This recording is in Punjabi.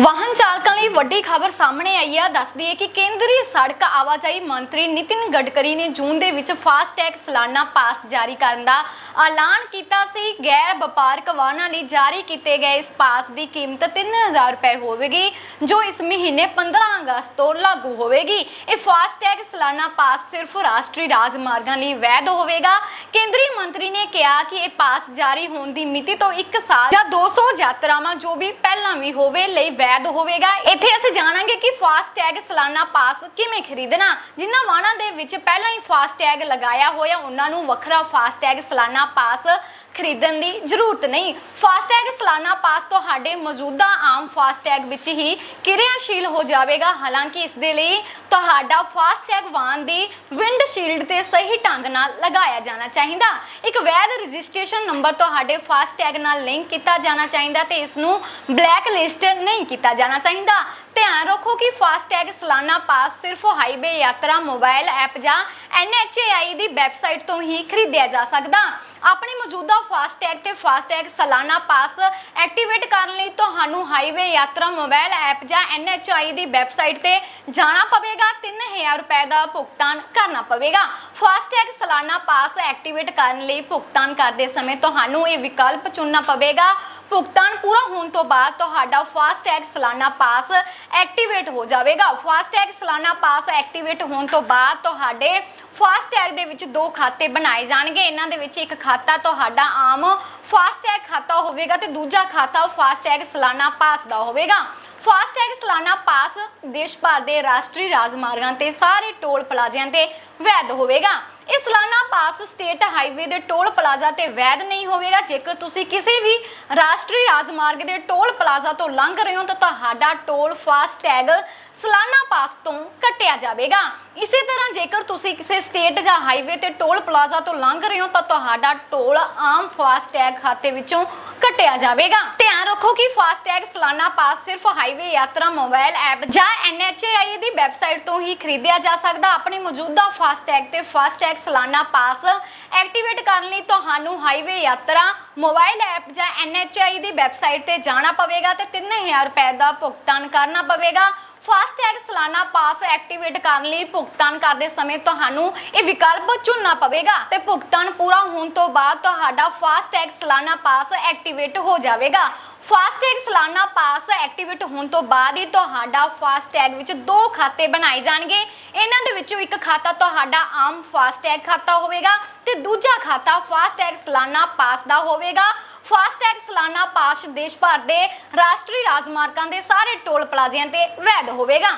ਵਾਹਨ ਚਾਲਕਾਂ ਲਈ ਵੱਡੀ ਖਬਰ ਸਾਹਮਣੇ ਆਈ ਹੈ ਦੱਸਦੀ ਹੈ ਕਿ ਕੇਂਦਰੀ ਸੜਕ ਆਵਾਜਾਈ ਮੰਤਰੀ ਨਿਤਿਨ ਗਡਕਰੀ ਨੇ ਜੂਨ ਦੇ ਵਿੱਚ ਫਾਸਟ ਟੈਗ ਸਾਲਾਨਾ ਪਾਸ ਜਾਰੀ ਕਰਨ ਦਾ ਐਲਾਨ ਕੀਤਾ ਸੀ। ਗੈਰ ਵਪਾਰਕ ਵਾਹਨਾਂ ਲਈ ਜਾਰੀ ਕੀਤੇ ਗਏ ਇਸ ਪਾਸ ਦੀ ਕੀਮਤ 3000 ਰੁਪਏ ਹੋਵੇਗੀ, ਜੋ ਇਸ ਮਹੀਨੇ 15 ਅਗਸਤ ਤੋਂ ਲਾਗੂ ਹੋਵੇਗੀ। ਇਹ ਫਾਸਟ ਟੈਗ ਸਾਲਾਨਾ ਪਾਸ ਸਿਰਫ ਰਾਸ਼ਟਰੀ ਰਾਜਮਾਰਗਾਂ ਲਈ ਵੈਧ ਹੋਵੇਗਾ। ਕੇਂਦਰੀ ਮੰਤਰੀ ਨੇ ਕਿਹਾ ਕਿ ਇਹ ਪਾਸ ਜਾਰੀ ਹੋਣ ਦੀ ਮਿਤੀ ਤੋਂ 1 ਸਾਲ ਜਾਂ 200 ਯਾਤਰਾਵਾਂ ਜੋ ਵੀ ਪਹਿਲਾਂ ਵੀ ਹੋਵੇ ਲਈ ਵੈਧ ਹੋਵੇਗਾ। ਇੱਥੇ ਅਸੀਂ ਜਾਣਾਂਗੇ ਕਿ ਫਾਸਟ ਟੈਗ ਸਾਲਾਨਾ ਪਾਸ ਕਿਵੇਂ ਖਰੀਦਣਾ, ਜਿਨ੍ਹਾਂ ਵਾਹਨਾਂ ਦੇ ਵਿੱਚ ਪਹਿਲਾਂ ਹੀ ਫਾਸਟ ਟੈਗ ਲਗਾਇਆ ਹੋਇਆ, ਉਹਨਾਂ ਨੂੰ ਵੱਖਰਾ ਫਾਸਟ ਟੈਗ ਸਾਲਾਨਾ ਪਾਸ ਖਰੀਦਣ ਦੀ ਜ਼ਰੂਰਤ ਨਹੀਂ। ਫਾਸਟੈਗ ਸਾਲਾਨਾ ਪਾਸ ਤੁਹਾਡੇ ਮੌਜੂਦਾ ਆਮ ਫਾਸਟੈਗ ਵਿੱਚ ਹੀ ਕਿਰਿਆਸ਼ੀਲ ਹੋ ਜਾਵੇਗਾ। ਹਾਲਾਂਕਿ ਇਸ ਦੇ ਲਈ ਤੁਹਾਡਾ ਫਾਸਟੈਗ ਵਾਹਨ ਦੀ ਵਿੰਡਸ਼ੀਲਡ ਤੇ ਸਹੀ ਢੰਗ ਨਾਲ ਲਗਾਇਆ ਜਾਣਾ ਚਾਹੀਦਾ। ਇੱਕ ਵੈਧ ਰਜਿਸਟ੍ਰੇਸ਼ਨ ਨੰਬਰ ਤੁਹਾਡੇ ਫਾਸਟੈਗ ਨਾਲ ਲਿੰਕ ਕੀਤਾ ਜਾਣਾ ਚਾਹੀਦਾ ਤੇ ਇਸ ਨੂੰ ਬਲੈਕ ਲਿਸਟ ਨਹੀਂ ਕੀਤਾ ਜਾਣਾ ਚਾਹੀਦਾ। ਧਿਆਨ ਰੱਖੋ ਕਿ ਫਾਸਟੈਗ ਸਾਲਾਨਾ ਪਾਸ ਸਿਰਫ ਹਾਈਵੇ ਯਾਤਰਾ, ਮੋਬਾਈਲ ਐਪ ਜਾਂ NHAI ਦੀ ਵੈਬਸਾਈਟ ਤੋਂ ਹੀ ਖਰੀਦਿਆ ਜਾ ਸਕਦਾ। ਆਪਣੇ ਮੌਜੂਦਾ ਫਾਸਟੈਗ ਤੇ ਫਾਸਟੈਗ ਸਾਲਾਨਾ ਪਾਸ ਐਕਟੀਵੇਟ ਕਰਨ ਲਈ ਤੁਹਾਨੂੰ ਹਾਈਵੇ ਯਾਤਰਾ ਮੋਬਾਈਲ ਐਪ ਜਾਂ NHAI ਦੀ ਵੈਬਸਾਈਟ ਤੇ ਜਾਣਾ ਪਵੇਗਾ। 3000 ਰੁਪਏ ਦਾ ਭੁਗਤਾਨ ਕਰਨਾ ਪਵੇਗਾ। ਫਾਸਟੈਗ ਸਾਲਾਨਾ ਪਾਸ ਐਕਟੀਵੇਟ ਕਰਨ ਲਈ ਭੁਗਤਾਨ ਕਰਦੇ ਸਮੇਂ ਤੁਹਾਨੂੰ ਇਹ ਵਿਕਲਪ ਚੁਣਨਾ ਪਵੇਗਾ। ਭੁਗਤਾਨ ਪੂਰਾ ਹੋਣ ਤੋਂ ਬਾਅਦ ਤੁਹਾਡਾ ਫਾਸਟੈਗ ਸਾਲਾਨਾ ਪਾਸ ਐਕਟੀਵੇਟ ਹੋ ਜਾਵੇਗਾ। ਫਾਸਟੈਗ ਸਾਲਾਨਾ ਪਾਸ ਐਕਟੀਵੇਟ ਹੋਣ ਤੋਂ ਬਾਅਦ ਤੁਹਾਡੇ ਫਾਸਟੈਗ ਦੇ ਵਿੱਚ ਦੋ ਖਾਤੇ ਬਣਾਏ ਜਾਣਗੇ। ਇਹਨਾਂ ਦੇ ਵਿੱਚ ਇੱਕ ਖਾਤਾ ਤੁਹਾਡਾ ਆਮ ਫਾਸਟੈਗ ਖਾਤਾ ਹੋਵੇਗਾ ਤੇ ਦੂਜਾ ਖਾਤਾ ਫਾਸਟੈਗ ਸਾਲਾਨਾ ਪਾਸ ਦਾ ਹੋਵੇਗਾ। ਫਾਸਟੈਗ ਸਾਲਾਨਾ ਪਾਸ ਦੇਸ਼ ਭਰ ਦੇ ਰਾਸ਼ਟਰੀ ਰਾਜਮਾਰਗਾਂ ਤੇ ਸਾਰੇ ਟੋਲ ਪਲਾਜ਼ਿਆਂ ਤੇ ਵੈਧ ਹੋਵੇਗਾ। ਇਹ ਸਾਲਾਨਾ ਪਾਸ ਸਟੇਟ ਹਾਈਵੇ ਦੇ ਟੋਲ ਪਲਾਜ਼ਾ ਤੇ ਵੈਧ ਨਹੀਂ ਹੋਵੇਗਾ। ਜੇਕਰ ਤੁਸੀਂ ਕਿਸੇ ਵੀ ਰਾਸ਼ਟਰੀ ਰਾਜਮਾਰਗ ਦੇ ਟੋਲ ਪਲਾਜ਼ਾ ਤੋਂ ਲੰਘ ਰਹੇ ਹੋ ਤਾਂ ਤੁਹਾਡਾ ਟੋਲ ਫਾਸਟੈਗ ਸਾਲਾਨਾ ਪਾਸ ਤੋਂ ਕੱਟਿਆ ਜਾਵੇਗਾ। ਇਸੇ ਤਰ੍ਹਾਂ ਜੇਕਰ ਤੁਸੀਂ ਕਿਸੇ ਸਟੇਟ ਜਾਂ ਹਾਈਵੇ ਤੇ ਟੋਲ ਪਲਾਜ਼ਾ ਤੋਂ ਲੰਘ ਰਹੇ ਹੋ, ਤਾਂ ਤੁਹਾਡਾ ਟੋਲ ਆਮ ਫਾਸਟੈਗ ਖਾਤੇ ਵਿੱਚੋਂ ਕੱਟਿਆ ਜਾਵੇਗਾ। ਧਿਆਨ ਰੱਖੋ ਕਿ ਫਾਸਟੈਗ ਸਾਲਾਨਾ ਪਾਸ ਸਿਰਫ ਹਾਈਵੇ ਯਾਤਰਾ, ਮੋਬਾਈਲ ਐਪ ਜਾਂ NHAI ਦੀ ਵੈਬਸਾਈਟ ਤੋਂ ਹੀ ਖਰੀਦਿਆ ਜਾ ਸਕਦਾ। ਆਪਣੇ ਮੌਜੂਦਾ ਫਾਸਟੈਗ ਤੇ ਫਾਸਟੈਗ ਸਾਲਾਨਾ ਪਾਸ ਐਕਟੀਵੇਟ ਕਰਨ ਲਈ ਤੁਹਾਨੂੰ ਹਾਈਵੇ ਯਾਤਰਾ, ਮੋਬਾਈਲ ਐਪ ਜਾਂ NHAI ਦੀ ਵੈਬਸਾਈਟ ਤੇ ਜਾਣਾ ਪਵੇਗਾ ਤੇ 3000 ਰੁਪਏ ਦਾ ਭੁਗਤਾਨ ਕਰਨਾ ਪਵੇਗਾ। ਫਾਸਟੈਗ ਸਾਲਾਨਾ ਪਾਸ ਐਕਟੀਵੇਟ ਕਰਨ ਲਈ ਭੁਗਤਾਨ ਕਰਦੇ ਸਮੇਂ ਤੁਹਾਨੂੰ ਇਹ ਵਿਕਲਪ ਚੁਣਨਾ ਪਵੇਗਾ ਤੇ ਭੁਗਤਾਨ ਪੂਰਾ ਹੋਣ ਤੋਂ ਬਾਅਦ ਤੁਹਾਡਾ ਫਾਸਟੈਗ ਸਾਲਾਨਾ ਪਾਸ ਐਕਟੀਵੇਟ ਹੋ ਜਾਵੇਗਾ। ਫਾਸਟੈਗ ਸਾਲਾਨਾ ਪਾਸ ਐਕਟੀਵੇਟ ਹੋਣ ਤੋਂ ਬਾਅਦ ਹੀ ਤੁਹਾਡਾ ਫਾਸਟੈਗ ਵਿੱਚ ਦੋ ਖਾਤੇ ਬਣਾਏ ਜਾਣਗੇ। ਇਹਨਾਂ ਦੇ ਵਿੱਚੋਂ ਇੱਕ ਖਾਤਾ ਤੁਹਾਡਾ ਆਮ ਫਾਸਟੈਗ ਖਾਤਾ ਹੋਵੇਗਾ ਤੇ ਦੂਜਾ ਖਾਤਾ ਫਾਸਟੈਗ ਸਾਲਾਨਾ ਪਾਸ ਦਾ ਹੋਵੇਗਾ। ਫਾਸਟੈਗ ਸਾਲਾਨਾ ਪਾਸ ਦੇਸ਼ ਭਰ ਦੇ ਰਾਸ਼ਟਰੀ ਰਾਜਮਾਰਗਾਂ ਦੇ ਸਾਰੇ ਟੋਲ ਪਲਾਜ਼ਿਆਂ ਤੇ ਵੈਧ ਹੋਵੇਗਾ।